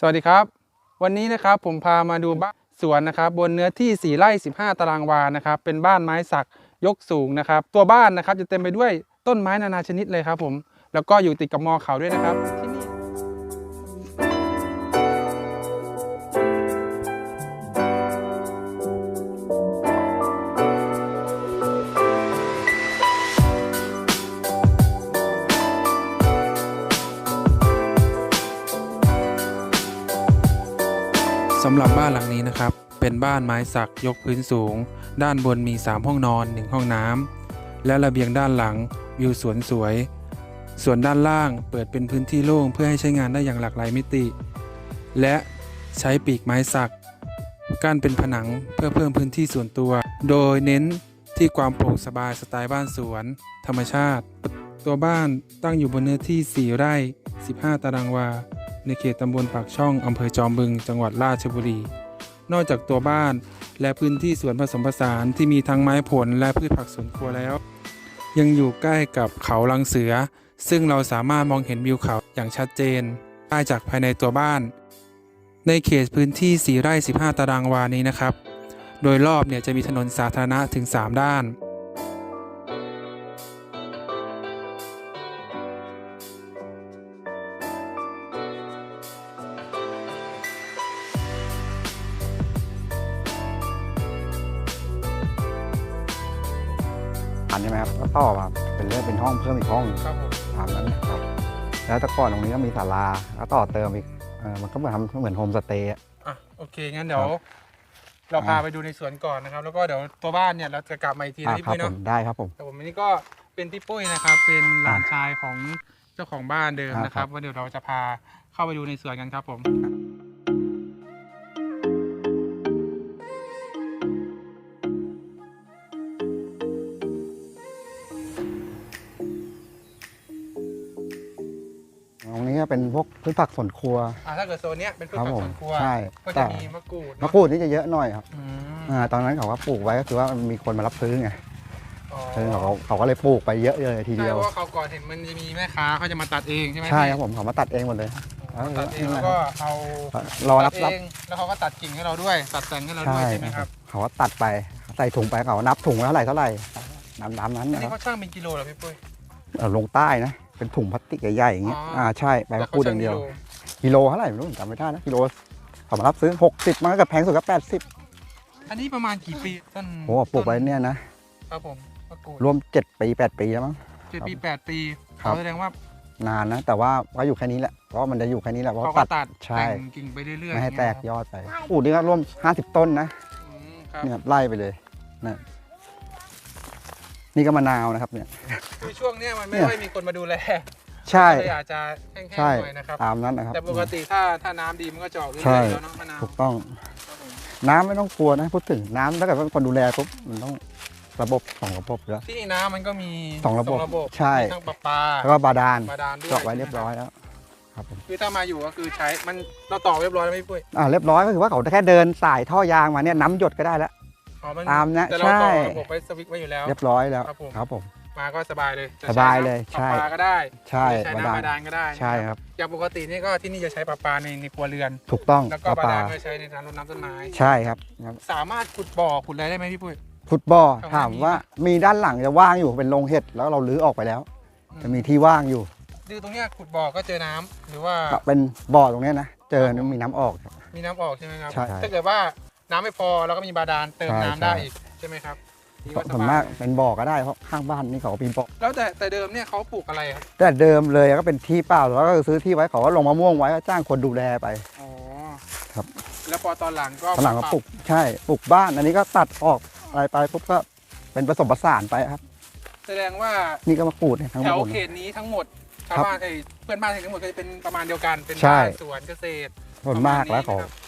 สวัสดีครับ วันนี้นะครับผมพามาดูบ้านสวนนะครับ บนเนื้อที่ 4ไร่15 ตารางวานะครับ เป็นบ้านไม้สักยกสูงนะครับ ตัวบ้านนะครับจะเต็มไปด้วยต้นไม้นานาชนิดเลยครับผมแล้วก็อยู่ติดกับมอเขาด้วยนะครับที่นี่ สำหรับบ้านหลังนี้นะครับ เป็นบ้านไม้สักยกพื้นสูง ด้านบนมี 3 ห้องนอน 1 ห้องน้ำและระเบียงด้านหลังวิวสวนสวย ส่วนด้านล่างเปิดเป็นพื้นที่โล่งเพื่อให้ใช้งานได้อย่างหลากหลายมิติ และใช้ปีกไม้สักกั้นเป็นผนังเพื่อเพิ่มพื้นที่ส่วนตัว โดยเน้นที่ความโปร่งสบายสไตล์บ้านสวน ธรรมชาติ ตัวบ้านตั้งอยู่บนเนื้อที่ 4 ไร่ 15 ตารางวา ในเขตตำบลปากช่องอำเภอจอมบึง จังหวัดราชบุรี นอกจากตัวบ้านและพื้นที่สวนผสมผสานที่มีทั้งไม้ผลและพืชผักสวนครัวแล้ว ยังอยู่ใกล้กับเขาลังเสือ ซึ่งเราสามารถมองเห็นวิวเขาอย่างชัดเจนได้จากภายในตัวบ้าน ในเขตพื้นที่ 4 ไร่ 15 ตารางวานี้นะครับ โดยรอบเนี่ยจะมีถนนสาธารณะถึง 3 ด้าน ช่ไหมครับก็ต่อมาเป็นเรื่องเป็นห้องเพิ่มอีกห้องครับผมตามนั้นนะครับแล้วแต่ก่อนตรงนี้ก็มีศาลาแล้วต่อเติมอีกเออมันก็เหมือนทำเหมือนโฮมสเตย์อะ อะโอเคงั้นเดี๋ยว ครับ เราพาอ่าไปดูในสวนก่อนนะครับ แล้วก็เดี๋ยวตัวบ้านเนี่ยเราจะกลับมาอีกทีอ่านะพี่ครับปุ้ยผเนาะมได้ครับผม แต่ผมอันนี้ก็เป็นพี่ปุ้ยนะครับ เป็นหลานอ่าชายของเจ้าของบ้านเดิมอ่านนะคครัรับ บว่าเดี๋ยวเราจะพาเข้าไปดูในสวนกันครับผม เป็นพวกพืชผักสวนครัว อ่าถ้าเกิดโซนเนี้ยเป็นพืชครับผักผมสวนครัวใช่ก็แต่ จะมีมะกรูดเนมะอะกรูดนี่จะเยอะหน่อยครับอืมอ่าตอนนั้นเขาก็ปลูกไว้ก็คือว่ามีคนมารับซื้อไงอ๋อเออเขาเขาก็เลยปลูกไปเยอะเลยทีใช่เดียว เพราะว่าเขาวก่อนเห็นมันจะมีแม่ค้าเขาจะมาตัดเองใช่ไหมใช่พี่ครับผมเขามาตัดเองหมดเลยอ๋อตัดเองแล้วก็เอารอรับตัรัดบเองแล้วเขาก็ตัดกิ่งให้เราด้วย ตัดแต่งให้เราด้ใช่วยใช่ไหมคครัรับบเขาก็ตัดไปใส่ถุงไปเขานับถุงแล้วเท่าไหร่เท่าไหร่น้ำน้ำนั้นอันนะคนี้รับเขาช่างเป็นกิโลเหรอพี่ปุ้ย เอ่อลงใต้นะ เป็นถุงพลาสติกใหญ่ๆอย่างเงี้ย อ๋ออ่ อ่าใช่ใบมะกรูดอย่างเดียวแล้ขช่กิโลเท่าไหร่ไม่รู้ผมจำไม่ได้นะกิโลเขามารับซื้อ 60มันก็แพงสุดก็80กิโลอันนี้ประมาณกี่ปีต้นโอ้ปลูกไปเนี่ยนะ ครับผมมะกรูดรวม 7 ปี 8 ปีแล้วมั้ง เจ็ดปีแปดปีครับ เขาแสดงว่านานนะ แต่ว่าก็อยู่แค่นี้แหละเพราะว่ามันจะอยู่แค่นี้แหละเพราะเขาตัก็ดตัดใช่แต่งกิ่งไปเรื่อยๆไม่ให้แตกอย่างเงี้ยยอดไปปลูกนี่ก็ร่วม 50 ต้นนะ อืมครับเนี่ยไล่ไปเลยนะ นี่ก็มะนาวนะครับเนี่ย คือช่วงเนี้ยมันไม่เนี่ย ค่อยมีคนมาดูแลใช่ ก็เลยอาจจะแห้งใช่ ๆหน่อยนะครับ ตามนั้นนะครับ แต่ปกติถ้าถ้าน้ำดีมันก็จะออกเรื่ใช่ อยๆแล้วเนาะมะนาวถูกต้องครับผมน้ำไม่ต้องกลัวนะพูดถึงน้ำถ้าเกิดว่าคนดูแลปุ๊บมันต้องระบบสองระบบอยู่แล้ว ที่นี่น้ำมันก็มีสองระบบใช่ มีทั้งประปาแล้วก็บาดาลบาดาลด้วยเจาะไว้เรียบร้อยแล้วครับผมคือถ้ามาอยู่ก็คือใช้มันเราต่อเรียบร้อยแล้วไหมพี่ปุ้ยอ่าเรียบร้อยก็คือว่าเขาแค่เดินสายท่อยางมาเนี่ยน้ำหยดก็ได้แล้ว อ๋อมันตามนะแต่เราต่อใช่ระบบไว้สวิตช์ไว้อยู่แล้ว เรียบร้อยแล้วครับผม ครับผม มาก็สบายเลยจะสบายเลยใช้ใช่น้ำประปาก็ได้ใช่ใช้บาน้ำดาลบาดาลก็ได้ใช่ครับ อย่างปกตินี่ก็ที่นี่จะใช้ประปาในในครัวเรือน ถูกต้องแล้วก็ปลาบาปลาดาลก็ใช้ในการรดน้ำต้นไม้ ใช่ครับครับสามารถขุดบ่อขุดอะไรได้ไหมพี่ปุ้ยฟุตบอลข้างหน้าถามว่ามีด้านหลังจะว่างอยู่เป็นโรงเห็ดแล้วเราลื้อออกไปแล้ว จะมีที่ว่างอยู่ดูตรงเนี้ยขุดบ่อก็เจอน้ำหรือว่า ก็เป็นบ่อตรงเนี้ยนะเจอมีน้ำออกครับ มีน้ำออกใช่ไหมครับ ใช่ ถ้าเกิดว่า น้ำไม่พอเราก็มีบาดาลเติมใช่น้ำได้ใช่อีกใช่ไหมครับนี่ก็สส่วนบามากยเป็นบ่อก็ได้เพราะข้างบ้านนี่เขาก็มีบ่อแล้วแต่แต่เดิมเนี่ยเขาปลูกอะไรครับแต่เดิมเลยก็เป็นที่เปล่าแล้วก็ซื้อที่ไว้เขาก็ลงมะม่วงไว้ก็จ้างคนดูแลไป อ๋อครับ แล้วพอตอนหลังก็ฝรั่งก็ปลูกใช่ปลูกบ้านอันนี้ก็ตัดออกอะไรไปปุ๊บก็เป็นผสมผสานไปครับ แสดงว่านี่ก็มะกรูดเนี่ยทั้งหแถมวดเขตนี้ทั้งหมดชาวครับบ้านเอ้ยเพื่อนบ้านทั้งหมดก็จะเป็นประมาณเดียวกันเป็นใช่ บ้านสวนเกษตร ส่วนมากแล้วเขาตรงที่ทำ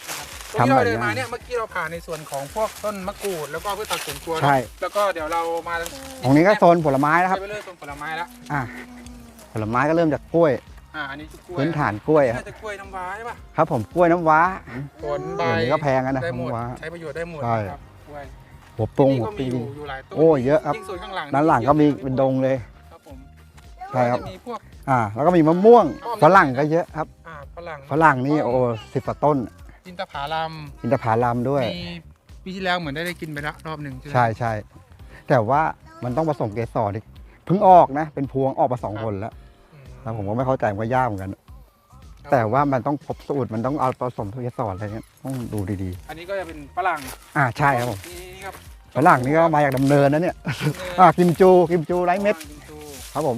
เราแบบเดินมานั้นเนี่ยเมื่อกี้เราผ่านในส่วนของพวกต้นมะกรูดแล้วก็พืชผักสวนครัวใช่ แล้วก็เดี๋ยวเรามาตรงนี้ก็โซนผลไม้นะครับไปเรื่อยๆต้นผลไม้แล้วอะผลไม้ก็เริ่มจากกล้วยอ่าอันนี้คือกล้วยพื้นฐานกล้วยคน่ารับจะกล้วยน้ำว้าใช่ปะครับ ผมกล้วยน้ำว้าผลใบเดี๋ยวนี้ก็แพงกันนะได้หมดน้ำว้าใช้ประโยชน์ได้หมดใช่นะครับกล้วยหัวปรุงที่หัวก็ปีมีอยู่อยู่หลายต้นโอ้เยอะครับยิ่งส่วนข้างหลังด้านหลังก็มีเป็นดงเลยครับผมใช่ครับจะมีพวกอ่าแล้วก็มีมะม่วงอ้อมฝรั่งก็เยอะครับอ่าฝรั่งฝรั่งนี่โอ้สิบกว่าต้น อินทผลัมอินทผลัมด้วยมีปีที่แล้วเหมือนได้ได้กินไปละรอบหนึ่งใช่ไหมใช่ใช่แต่ว่ามันต้องผสมเกสรที่เพิ่งออกนะ เป็นพวงออกมาสองคนแล้วอืมแล้วผมก็ไม่เข้าใจมันก็ยากเหมือนกัน แต่ว่ามันต้องพบสูตรมันต้องเอาผสมเกสรอะไรเงี้ยต้องดูดีอันนี้ก็จะเป็นฝรั่งๆ อ่าใช่ครับผมนี่ครับฝรั่งนี่ก็มาจากดำเนินนะเนี่ยอ่ากิมจูกิมจูไร้เม็ดฝรั่งกิมจูครับผม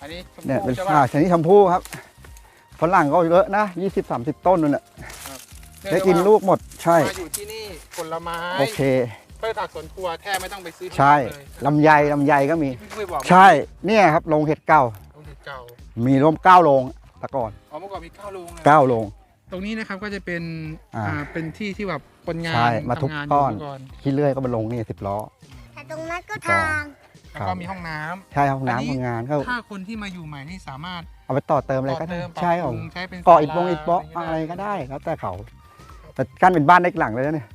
อันนี้ชมเนี่ยพูเป็นใช่อ่าป่ะชนิดชมพู่ครับฝรั่งก็เยอะนะยี่สิบสามสิบต้นนั่นแหละเรีย ได้ได้กินว่าลูกหมดใช่ มาอยู่ที่นี่ผลไม้โอเค พืชผักสวนครัวแทบไม่ต้องไปซื้อที่ใช่ไหนเลยลำไยลำไยก็มีที่พี่ปุ้ยบอกใช่เนี่ยครับโรงเห็ดเก่าโรงเห็ดเก่ามีรวมเก้าโรงแตะก่อนอ๋อเมื่อก่อนมีเก้าโรงเลยเก้าโรง ตรงนี้นะครับก็จะเป็นอ่าอ่าเป็นที่ที่แบบคนงานใช่มาทุบทำงานก้อน ยู่ก่อนขี้เลื่อยก็มาลงนี่สิบล้อ แต่ตรงนั้นก็ทาง แล้วก็มีห้องน้ำ ใช่ครับห้องอันนี้ น้ำห้องงานก็ถ้าคนที่มาอยู่ใหม่นี่สามารถเอาไปต่อเติมอะไรต่อก็ได้เติมปรับใช่ปผรุมงใช้เป็นก่ออิฐบงศาลาอิฐบล็อกอะอะไรไรก็ก็ได้ได้ แล้วแต่เขา แต่กั้นเป็นบ้านเล็กหลังเลยนะเนี่ย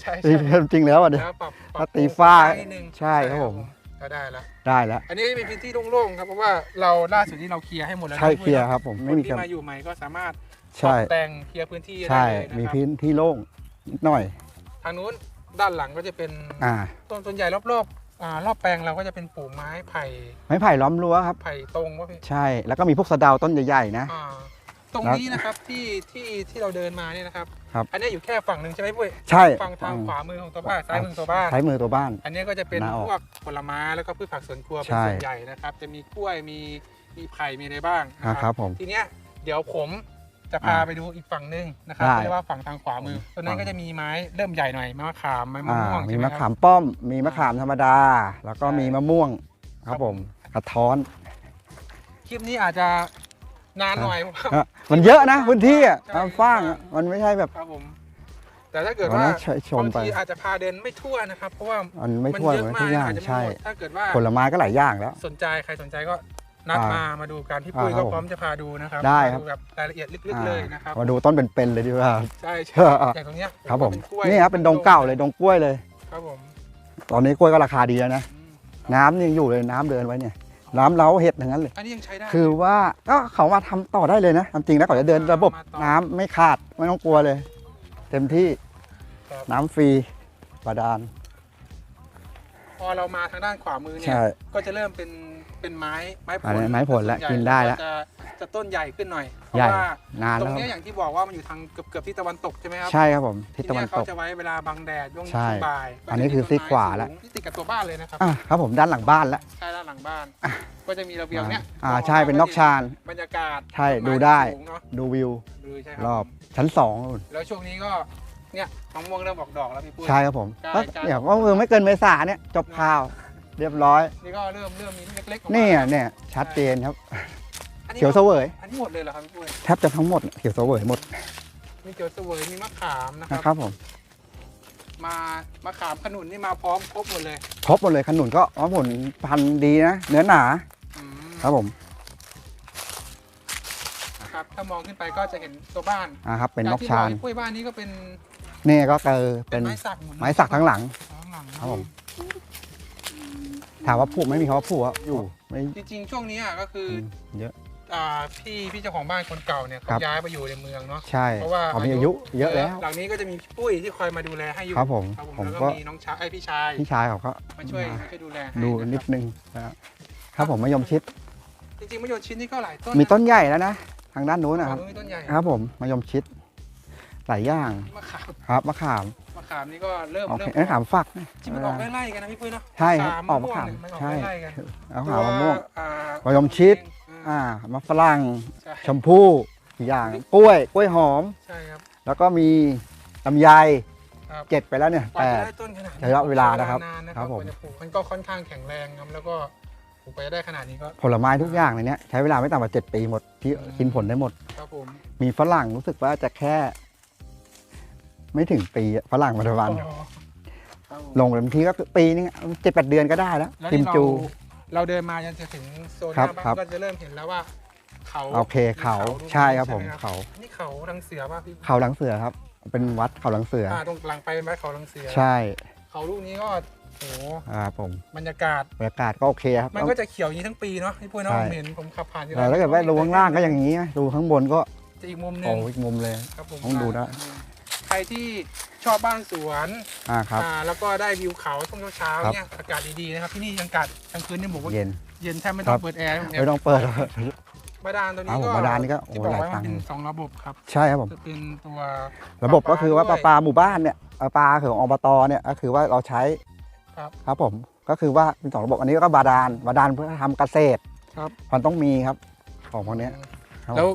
ใช่จริใช่งจริงแล้วอะเดี๋ยวแล้วปรับปรับถ้าตีฝ้าปรุงนิดนึงใช่ครับผม ก็ได้แล้ว ได้แล้ว อันนี้เป็นพื้นที่โล่งๆครับเพราะว่าเราล่าสุดที่เราเคลียร์ให้หมดแล้วนะใช่พี่เคลียร์ปุ้ครับผมนะไม่มีคนกัที่นมาอยู่ใหม่ก็สามารถใช่ปรับแต่งเคลียร์พื้นที่ได้ใช่ เลยนะครับมีพื้นที่โล่งนิดหน่อย ทางนู้นด้านหลังก็จะเป็นอ่า ต้นต้นใหญ่รอบๆอ่ารอบแปลงเราก็จะเป็นปลูกไม้ไผ่ไม้ไผ่ล้อมรั้วครับ ไผ่ตรงวะพี่ใช่ แล้วก็มีพวกสะเดาต้นใหญ่ๆนะ อ่า ตรงนี้นะครับที่ที่ที่เราเดินมาเนี่ยนะครับ ครับ อันนี้อยู่แค่ฝั่งหนึ่งใช่ไหมปุ้ยใช่ฝั่งทางขวามือของตัวบ้านซ้ายมือของตัวบ้านใช้มือตัวบ้าน อันนี้ก็จะเป็นหน้าออกพวกผลไม้แล้วก็พืชผักสวนครัวเป็นใช่ส่วนใหญ่นะครับ จะมีกล้วยมีมีไผ่มีอะไรบ้างนะอ่าครับผมทีเนี้ยเดี๋ยวผมจะพาอ่าไปดูอีกฝั่งหนึงนะครับได้เรียกว่าฝั่งทางขวามือตรงนั้นฝั่งก็จะมีไม้เริ่มใหญ่หน่อยไม้มะขามไม้มะอ่าม่วงมีใช่ไหมะคขารับมป้อม มีมะขามธรรมดา แล้วก็ใช่มีมะม่วงคครัรับบผมกระท้อนคลิปนี้อาจจะ นานหน่อยเพราะว่าอะมันเยอะนะพื้นที่อะใช่ตามฟ้างอะมันไม่ใช่แบบ ครับผม แต่ถ้าเกิดวันว่านั้นชมบางไป ทีอาจจะพาเดินไม่ทั่วนะครับ เพราะว่ามันไม่มันทั่วเยอะมันมาทุกกอย่างอาจจะไม่ใช่หมดถ้าเกิดว่าผลไม้ก็หลายอย่างแล้ว สนใจใครสนใจก็นัดอ่ามมามาดูกันพี่ปุ้ยอ่าครัก็บผมพร้อมจะพาดูนะครับได้ครับ มาแบบรายละเอียดลึกๆเลยนะครับมาดูต้นเป็นๆเลยดีกว่า ใช่ใช่เอออย่างตรงเนี้ยครับผมเป็นกล้วยนี่ครับเป็นดงเก่าเลยดงกล้วยเลย ครับผมตอนนี้กล้วยก็ราคาดีแล้วนะ อืมน้ำยังอยู่เลยน้ำเดินไว้เนี่ย น้ำเล้าเห็ดอย่างนั้นเลย อันนี้ยังใช้ได้ คือว่าก็เขามาทำต่อได้เลยนะทำจริงแล้วเขาจะเดินระบบมาต่อ น้ำไม่ขาดไม่ต้องกลัวเลย เต็มที่ครับน้ำฟรีบาดาล พอเรามาทางด้านขวามือเนี่ย ใช่ก็จะเริ่มเป็นเป็นไม้ไม้ผอันลนี้ไม้ผลแล้วส่วใหญ่กินได้แล้วจะ จะต้นใหญ่ขึ้นหน่อยเพใหญ่ราะว่านานตรแล้วงคเนี้ยรับอย่างที่บอกว่ามันอยู่ทางเกือบเกือบที่ตะวันตกใช่ไหมครับใช่ครับผมทิศตะวันเยตเขากจะไว้เวลาบังแดดช่วงใช่ช่วงบ่ายอันนี้คือซีกขวาแล้วต้นไม้สูงที่ติดกับตัวบ้านเลยนะครับอะครับผมด้านหลังบ้านแล้วใช่ด้านหลังบ้าน ก็จะมีระเบียงเนี้ยอ่าใช่เป็นนอกชาน บรรยากาศใช่ต้นม้ดูได้ สูงเนอะดูวิวดูใช่ครรัอบชั้นสองนู่นแล้วช่วงนี้ก็เนี่ยมะม่วงเริ่มออกดอกแล้วพี่ปุ้ย ใช่ครับผมใช่ก็ใช่เนี่ยก็คือไม่เกินเมษาเนี่ยจบข่าว เรียบร้อย นี่ก็เริ่มเริ่มมีเล็กๆออกมานี่อะเนี่ยชัดเจนครับ อันนี้เขียวเสวยอันนี้หมดเลยเหรอครับพี่ปุ้ยแทบจะทั้งหมดเขียวเสวยหมดมีเขียวเสวยมีมะขามนะคนะรับครับผมมามะขามขนุนนี่มาพร้อมครบหมดเลยครบหมดเลยขนุนก็ว่าผลพันธุ์ดีนะเนื้อหนาอืมครับผมครับ ถ้ามองขึ้นไปก็จะเห็นตัวบ้านอ่าครับเป็นนอกที่ชานบพี่ปุ้ยบ้านนี้ก็เป็นนี่ก็คือเป็นไม้สักหมดเลยไม้สักทั้งหลัง ทั้งหลังครับผม ถามว่าผูกไม่มีคำว่าผูกอะอยู่ไม่จริงๆ ช่วงนี้อะก็คืออือมเยอะ อ่าพี่พี่เจ้าของบ้านคนเก่าเนี่ยครัเขาบ ย้ายไปอยู่ในเมืองเนาะ ใช่เพราะว่าเขามีอายุเยอะแล้ว หลังนี้ก็จะมีพี่ปุ้ยที่คอยมาดูแลให้อยู่ครับผมครับผมผมแล้วก็ก็ มีน้องชายไอยพี่ชายพี่ชายเขาก็มาช่วยมาช่วยดูแลให้ดูะครับนิดนึงนะครับครับผมมะยมชิด จริงๆมะยมชิดนี่ก็หลายต้นมีต้นใหญ่แล้วนะ ทางด้านนู้นนะนะคครัรับ บมีต้นใหญ่ครับผมมะยมชิด หลายอย่างมะขามครับมะขามมะขามนี่ก็เริ่มโอเคเริ่มเอ้ยมะขามฝักนะจริงมันออกไล่ๆกันนะพี่ปุ้ยเนาะใช่ครับมะออกมะขามเนี่ยมันออกใช่ไล่ๆกันเอาขามมะม่วงอ่ามะยมชิดอ่า อ่ามะฝรั่งใช่ชมพู่อีกอย่างกล้วย กล้วยหอม ใช่ครับ แล้วก็มีลำไยครับ เจ็ดไปแล้วเนี่ยกว่าแปจะด ได้ต้นขนาดนี้ใช้ระยะเวลานะครับใช้เวลนานนะคครัรับบผม กว่าจะปลูกมันก็ค่อนข้างแข็งแรงครับแล้วก็ปลูกไปได้ขนาดนี้ก็ผลไม้ทุกอย่างในเนี้ยใช้เวลาไม่ต่ำกว่าเจ็ดปีหมดที่อืมกินผลได้หมด ครับผมมีฝรั่งรู้สึกว่าจะแค่ ไม่ถึงปีอะฝรั่งปัจจุบัน อ๋อครับผมลงเต็มที่ก็ปีนึงเจ็ดแปดเดือนก็ได้แล้วแล้วกิมนี่เราจู เราเดินมาจนจะถึงโซนหครัน้าบบ้าครับ นก็จะเริ่มเห็นแล้วว่า เขาโอเคเขามีใช่ครับผมไหเขาอันนี่เขารังเสือป่ะพี่เขาหลังเสือครับ เป็นวัดเขาหลังเสืออ่าตรงหลังไปเป็นวัดเขารังเสือใช่เขาลูกนี้ก็โหครับผมบรรยากาศ บรรยากาศก็โอเคครับ มันก็จะเขียวอย่างนี้ทั้งปีเนาะพี่ปุ้ยเนาะใช่ ผมเห็นผมขับผ่านอยู่แต่ถ้าเกิดว่าดูข้างล่างก็อย่างนี้นะดูข้างบนก็จะอีกมุมหนึโอ้งอีกมุมเลย ครับผมต้องดูนะ ใครที่ ชอบบ้านสวนอ่าครับ อ่าแล้วก็ได้วิวเขาช่วงเช้าครับๆเนี่ยอากาศดีๆนะครับที่นี่ยังอากาศกลางคืนเนี่ยบอกว่าเย็น เย็นแทบไม่คต้รัอบงเปิดแอร์ไม่ต้องเปิดบาดาลตัวครันี้บผมก็บาดาลนี่ก็โอ้ที่บอกหลายไว้ตัว่างค์เป็นสองระบบครับ ใช่ครับผม จะเป็นตัว ระบบก็คือว่าปด้ลาปลาหมู่บ้านเนี่ยเอ่อปลาของอบตเนี่ยก็คือว่าเราใช้ครับ ครับผมก็คือว่าเป็นสองระบบอันนี้ก็บาดาลบาดาลเพื่อทำเกษตรครับมันต้องมีครับของพวกเนี้ยครับแล้ว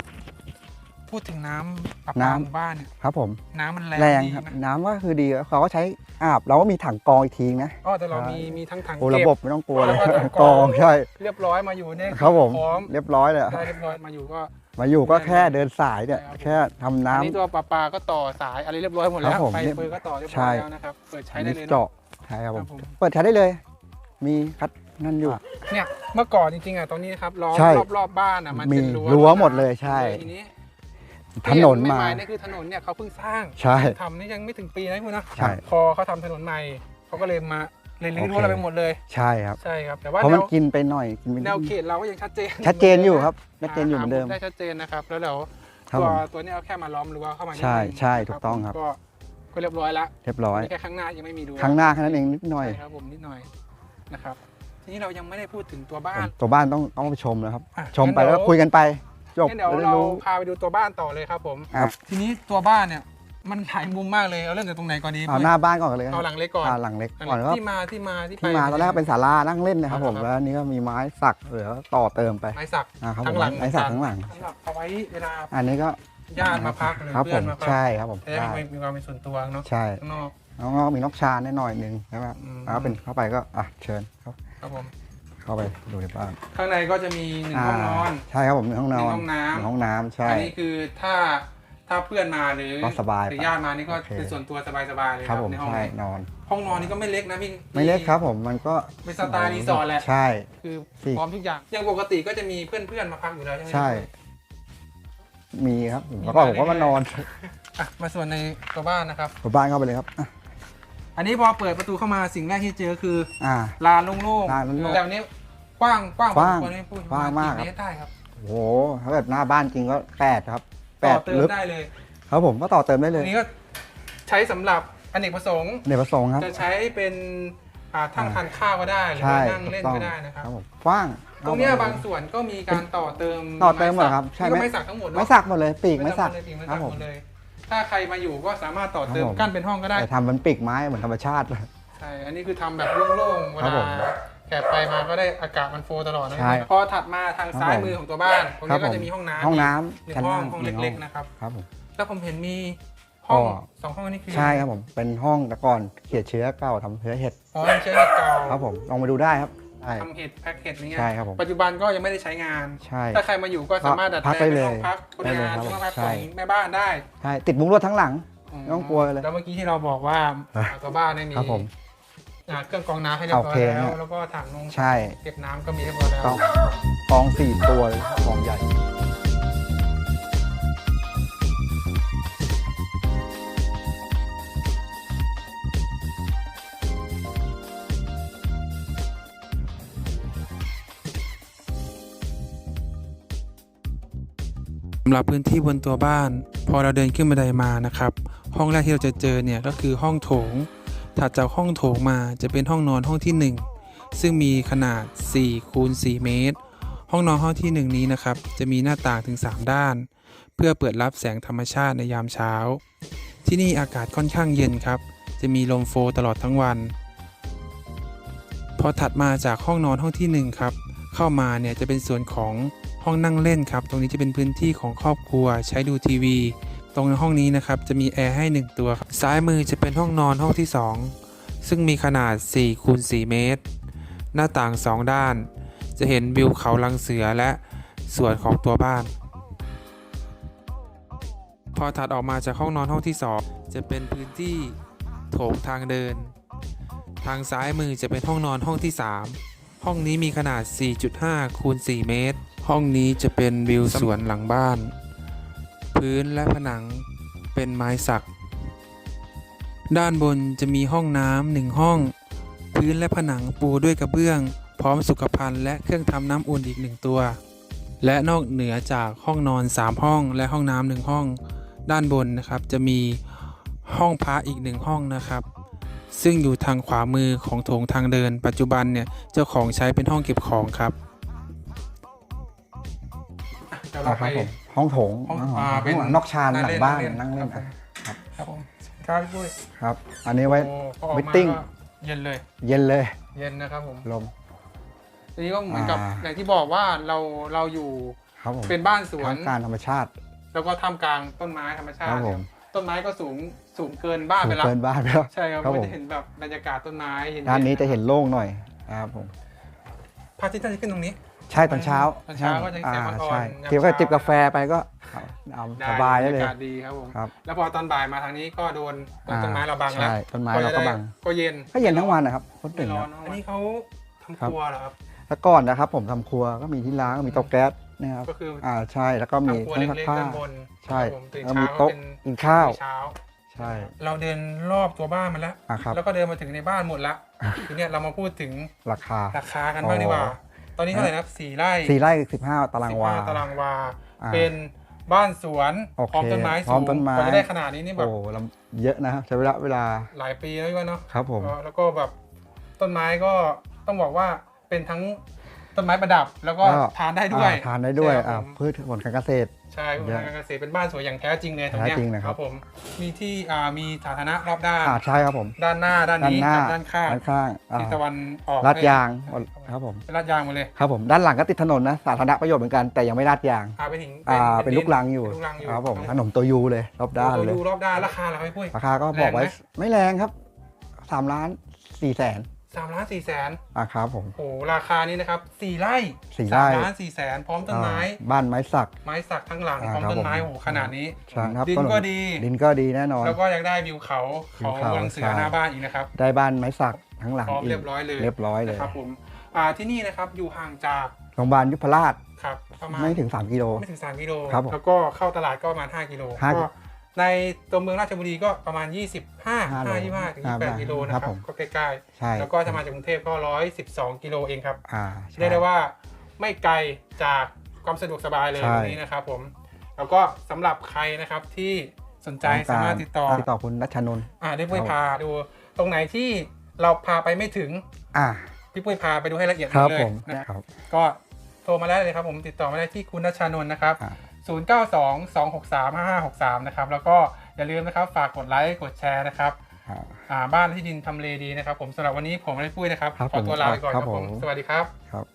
พูดถึงน้ำประปาน้ำ หมู่บ้านเนี่ยครับผมน้ำมันแรงแรงดีครับไหมน้ำก็คือดีเขาก็ใช้อาบเราก็มีถังกรองอีกทีนะ อ๋อแต่เราใช่ มีมีทั้งถังโอ้เก็ระบบบไม่ต้องกลัวเลยแล้วก็ถังกกรรออง งใช่เรียบร้อยมาอยู่เนี่ยครับผมพร้อมเรียบร้อยเลยได้เรียบร้อยมาอยู่ก็ มาอยู่ก็แค่เดินสายเนี่ยใช่ครับแค่ทำน้ำ อันนี้ตัวปลาปลาก็ต่อสายอะไรเรียบร้อยหมดแล้ครัวบผมไฟเรียบเฟอร์ก็ต่อเรียบใช่ร้อยแล้วนะครับเปิดใช้อันได้นี้เลยเนอะเจาะใช่ครับผครัมบผม เปิดใช้ได้เลย มีคัดนั่นอยู่ เนี่ยเมื่อก่อนจริงๆอะตรงนี้นะครับล้อมใช่ รอบรอบบ้านอะมันมีเป็นรั้วรั้วหมดเลยใช่ ทีนี้ ถนนมาที่เห็ใหๆนี่คือถนนเนี่ยเขาเพิ่งสร้างใช่ ทำนี่ยังไม่ถึงปีนะพี่นะใช่ พอเขาทำถนนใหม่เขาก็เลยมาเลยรื้อโอเครั้วเราไปหมดเลย ใช่ครับ ใช่ครับ แต่ว่าเพราะแนมันวกินไปหน่อยกินไปแนวเขตเราก็ยังชัดเจนชัดเจนอยู่ครับชัดเจนอยู่เหมือนเดิม หาได้ชัดเจนนะครับ แล้วเดี๋ยวครับตัวผม ตัวเนี้ยเอาแค่มาล้อมรั้วเข้ามานิดใช่นึงใช่นะถูกต้องครับ ก็ก็เรียบร้อยละเรียบร้อยแค่ข้างหน้ายังไม่มีรั้วข้างหน้าแค่นั้นเองนิดหน่อย ใช่ครับผมนิดหน่อยนะครับทีนี้เรายังไม่ได้พูดถึงตัวบ้าน ตัวบ้านต้องต้องไปชมนะครับ อะชมไปงั้นแล้วเดี๋ยวคุยกันไป จบงั้นเดี๋ยวจะได้เรารู้พาไปดูตัวบ้านต่อเลยครับผม ครับทีนี้ตัวบ้านเนี่ยมันหลายมุมมากเลยเอาเริ่มจากตรงไหนก่อนดีเอาหน้าบ้านก่อนเลยเอาหลังเล็กก่อนอ่าหลังเล็กหลังก่อนเล็กก็ที่มาที่มาที่ไป ที่มาตอนแรกเป็นศาลานั่งเล่นนะครับผมครับ แล้วอันนี้ก็มีไม้สักเหลือต่อเติมไปไม้สักนะครับทั้ผมงหลังไม้สักทั้งหลัง สำหรับเอาไว้เวลาอันนี้ก็ญาติมาพักหรือครับผเพื่อนมมาพักใช่ครับผมจะได้ได้มีมีความเป็นส่วนตัวเนาะใช่ข้างนอก แล้วก็มีนกชาแน่หน่อยหนึงใช่ไหมอืม แล้วก็เป็นเข้าไปก็อะเชิญครับครับผม เข้าไปดูในบ้านข้างในก็จะมีหนึ่งห้องนอนาใช่ครับผมหนึ่งห้องนอนหนึ่งห้องน้ำหนึ่งห้องน้ำใช่อันนี้คือถ้าถ้าเพื่อนมาหรือก็สบายหรือญาติมานี่ก็โอเคเป็นส่วนตัวสบายๆเลยคครัรับบผมในห้องใช่นี้นอน ห้องนอนนี่ก็ไม่เล็กนะพี่ไม่เล็กครับผมมันก็เป็นสไตล์รีสอร์ทแหละใช่ คือสี่พร้อมทุกอย่างอย่างปกติก็จะมีเพื่อนๆมาพักอยู่แล้วใช่ไหมใช่ มีครับผมมีแล้วก็มาผมก็มาเรื่อยๆนอนอะมาส่วนในตัวบ้านนะครับผมบ้านเข้าไปเลยครับ อะอันนี้พอเปิดประตูเข้ามาสิ่งแรกที่เจอคืออ่า ลานโล่งลานโล่งๆแต่วันนี้กว้างกว้างกว้างพอสมควรไหมพูดกว้างมาก เมตรได้ครับโอ้โหถ้าแบบหน้าบ้านจริงก็แปดครับแปต่อดเติมลึกได้เลยครับผมก็ต่อเติมได้เลอัยนนี้ก็ใช้สำหรับอเนกประสงค์เนยประสงค์ครับ จะใช้เป็นอ่าทั้งอ่า ทานข้าวก็ได้หรือใช่ว่านั่งถูเล่นต้องก็ได้นะครับ ผมกว้างตรงเนี้ยบางส่วนก็มีการต่อเติมต่อเติมเหรอครับ ใช่ใช่ไหมไหมไม้สักทั้งหมดเนอะไม้สักหมดเลยปีกไม้สักไม่ต้องเลยปีกไม้คสัรักบผหมมดเลย ถ้าใครมาอยู่ก็สามารถต่อเติมครับผม กั้นเป็นห้องก็ได้ แต่ทำเป็นปีกไม้เหมือนธรรมชาติ ใช่ อันนี้คือทำแบบโล่งๆเวครับลาผมแขกไปมาก็ได้อากาศมันโฟลว์ตลอดนะใช่พอถัดมาทางซ้ายครับผมมือของตัวบ้านตรงครันี้บก็ผมจะมีห้องน้ำห้องน้หนึ่ำชั้งนห้องล่างห้องหนึ่เล็กๆนะครับ ครับผม แล้วผมเห็นมีห้องก็ สองห้องนี่คือใช่ครับผมเป็นห้องแต่ก่อนเขียดเชื้อเก่าทำเชื้อเห็ดอ๋อเป็นเชื้อเห็ดเก่าครับผมลองมาดูได้ครับ ใช่ทำเห็ดแพ็คเห็ดอะไรเงี้ยใช่ครับผมปัจจุบันก็ยังไม่ได้ใช้งาน ใช่ ถ้าใครมาอยู่ก็สามารถดัดพัแปลกงได้เป็นเลยห้องพักคนได้เลยงานครับห้องพักใช่ของแม่บ้านได้ใช่ติดมุ้งลวดทั้งหลังไม่ต้องกลัวเลยแล้วเมื่อกี้ที่เราบอกว่าอะตัวบ้านเนี่ยมีครับผมอ่าเครื่องกรองน้ำให้เรียบร้อยโอเคแล้วเนี่ยแล้วก็ถังนงใช่เก็บน้ำก็มีเรียบร้อยแล้วต้องกองสี่ตัวเลยกองใหญ่ สำหรับพื้นที่บนตัวบ้าน พอเราเดินขึ้นบันไดมานะครับ ห้องแรกที่เราจะเจอเนี่ยก็คือห้องโถง ถัดจากห้องโถงมาจะเป็นห้องนอนห้องที่ 1 ซึ่งมีขนาด4คูณ4เมตร ห้องนอนห้องที่ 1 นี้นะครับ จะมีหน้าต่างถึง 3 ด้าน เพื่อเปิดรับแสงธรรมชาติในยามเช้า ที่นี่อากาศค่อนข้างเย็นครับ จะมีลมโฟตลอดทั้งวัน พอถัดมาจากห้องนอนห้องที่หนึ่งครับเข้ามาเนี่ยจะเป็นส่วนของ ห้องนั่งเล่นครับ ตรงนี้จะเป็นพื้นที่ของครอบครัวใช้ดูทีวี ตรงห้องนี้นะครับจะมีแอร์ให้ 1 ตัวครับซ้ายมือจะเป็นห้องนอนห้องที่ 2 ซึ่งมีขนาด4คูณ4เมตร หน้าต่าง 2 ด้าน จะเห็นวิวเขาลังเสือและส่วนของตัวบ้าน พอถัดออกมาจากห้องนอนห้องที่ 2 จะเป็นพื้นที่โถงทางเดิน ทางซ้ายมือจะเป็นห้องนอนห้องที่ 3 ห้องนี้มีขนาด 4.5คูณ4เมตร ห้องนี้จะเป็นวิวสวนหลังบ้าน พื้นและผนังเป็นไม้สัก ด้านบนจะมีห้องน้ำหนึ่งห้อง พื้นและผนังปูด้วยกระเบื้อง พร้อมสุขภัณฑ์และเครื่องทำน้ำอุ่นอีกหนึ่งตัว และนอกเหนือจากห้องนอน 3 ห้องและห้องน้ำหนึ่งห้อง ด้านบนนะครับจะมีห้องพระอีกหนึ่งห้องนะครับ ซึ่งอยู่ทางขวามือของโถงทางเดิน ปัจจุบันเนี่ยเจ้าของใช้เป็นห้องเก็บของครับ อ่าครับผมห้องโถงห้องห้องอ่าเป็นข้างหลังนอกชานหลังบ้านนั่นั่งงเล่เล่นนนั่งเล่นอะครับครับผมครับพี่ปุ้ยครับ อันนี้ไว้โอ้พอออกมา Meeting ก็เย็นเลย เย็นเลยเย็นนะครับผมลม ทีนี้ก็เหมือนกับอ่า อย่างที่บอกว่าเราเราอยู่ครับผมเป็นบ้านสวนทางการธรรมชาติ แล้วก็ท่ามกลางต้นไม้ธรรมชาครัติบผม ต้นไม้ก็สูงสูงเกินบ้านสูไปงแล้วเกินบ้านไปแล้ว ใช่ครับครับก็ผมจะเห็นแบบบรรยากาศต้นไม้เย็ๆด้านนี้จะเห็นโล่งหน่อยนะครับผมพระอาทิตย์จะขึ้นตรงนี้ ใช่ตอนเช้าตอนเช้าก็จะอ่าแสงอ่อนๆใช่ยามเที่ยวก็เช้าจิบกาแฟไปก็เอาสบายได้เลยบรรยากาศดีครับผมครับแล้วพอตอนบ่ายมาทางนี้ก็โดนต้นต้นไม้เราบังแล้วใช่ต้นไม้ก็เราจะก็ได้บังก็เย็นก็เย็นทั้งวันนะครับคนไม่ตื่นร้อนะนอันนี้เขาทำครัวเหรอครับแล้วก่อนนะครับผมทำครัวก็มีที่ล้างมีเตาแก๊สนะครับก็คืออ่าใช่แล้วก็มีทำครัวเครื่องซักเล็กๆผ้าด้านบนใช่ครับผมตื่นแล้วเช้ามีก็โต๊ะเป็นกินข้าวเช้าใช่ เราเดินรอบตัวบ้านมาแล้วอะครับแล้วก็เดินมาถึงในบ้านหมดละทีเนี้ยเรามาพูดถึงราคาราคากันบ้างดีกว่าอ๋อ ตอนนี้เท่าไหร่นะครับสี่ไร่สี่ไร่สิบห้าตารางวา15ตารางวาอ่าเป็นบ้านสวนโอเคพร้อมต้นไม้พร้สูอมงต้นไม้กว่าจะได้ขนาดนี้นี่แบบโอ้ลำเยอะนะครับใช้เวลาเวลาหลายปีแล้วด้วยเนาะครับผมเออแล้วก็แบบต้นไม้ก็ต้องบอกว่าเป็นทั้ง ต้นไม้ประดับแล้วก็ก็ทานได้ด้วยอ่าทานได้ด้วยใช่อ่าครับผมพืชผลการเกษตร ใช่คุณเยอะทางการเกษตรเป็นบ้านสวยอย่างแท้จริงเลยตรงเนี้ยแท้จริงนะครับผมมีที่อ่ามีสาธารณะรอบด้านอ่าใช่ครับผม ด้านหน้าด้านด้านนี้หน้ากับด้านข้างด้านข้างอ่าทิศตะวันออกลาดยางเอ้ครับผมเป็นลาดยางหมดเลยครับผมด้านหลังก็ติดถนนนะสาธารณประโยชน์เหมือนกันแต่ยังไม่ลาดยางอ่าไปถึงอ่าเป็นลูกลังอยู่เป็นลูกรังอยู่ครับผมถนนตัวยูเลยรอบด้านตัวเลยดูรอบด้านราคาเหรอครับพี่ปุ้ยราคาก็บอกไว้แรงไหมไม่แรงครับสามล้านสี่แสน สามล้านสี่แสนอะครับผมโอ้โหราคานี้นะครับสี่ไร่สี่ไร่สามล้านสี่แสนพร้อมต้นไม้อ่าบ้านไม้สัก ไม้สักทั้งหลังอ่าพร้อมครับต้นไม้ผมโอ้โหขนาดนี้ใช่ครับดินต้ก็ดี ดินก็ดีแน่นอน แล้วก็ยังได้วิวเขาวิวเขาเขาวังเสือใช่หน้าบ้านอีกนะครับ ได้บ้านไม้สักทั้งหลังพร้อมอีกเรียบร้อยเลยเรียบร้อยเลยนะครับผมอ่าที่นี่นะครับอยู่ห่างจากโรงพยาบาลยุพราชครับประมาณไม่ถึง 3 กิโลไม่ถึง 3 กิโลครับผมแล้วก็เข้าตลาดก็ประมาณ 5 กิโลห้าก็ ในตัวเมืองราชบุรีก็ประมาณ 25ห้าโล5 25ถึงห้า28กิโลนะคครัรับบผมก็ใกล้ใช่ๆแล้วก็จะมาจากกรุงเทพก็ 112 กิโลเองครับอ่าใช่เรียกได้ว่าไม่ไกลจากความสะดวกสบายเลยใช่ตรงนี้นะครับผมแล้วก็สำหรับใครนะครับที่สนใจต้องกสามารถติดต่อติดต่อคุณนัชนนท์อ่าได้ปุ้ยครับพาดูตรงไหนที่เราพาไปไม่ถึง อ่าพี่ปุ้ยพาไปดูให้ละเอียดครับเลผยมนะครับก็โทรมาได้เลยครับผมติดต่อมาได้ที่คุณนัชชานนท์นะครับอ่า 0922635563 นะครับ แล้วก็อย่าลืมนะครับฝากกดไลค์กดแชร์นะครับอ่าอ่าบ้านที่ดินทำเลดีนะครับ ผมสำหรับวันนี้ผมและปุ้ยนะครับ ครับขอตัวลาไปก่อนผมครับผมครับผม สวัสดีครับ ครับ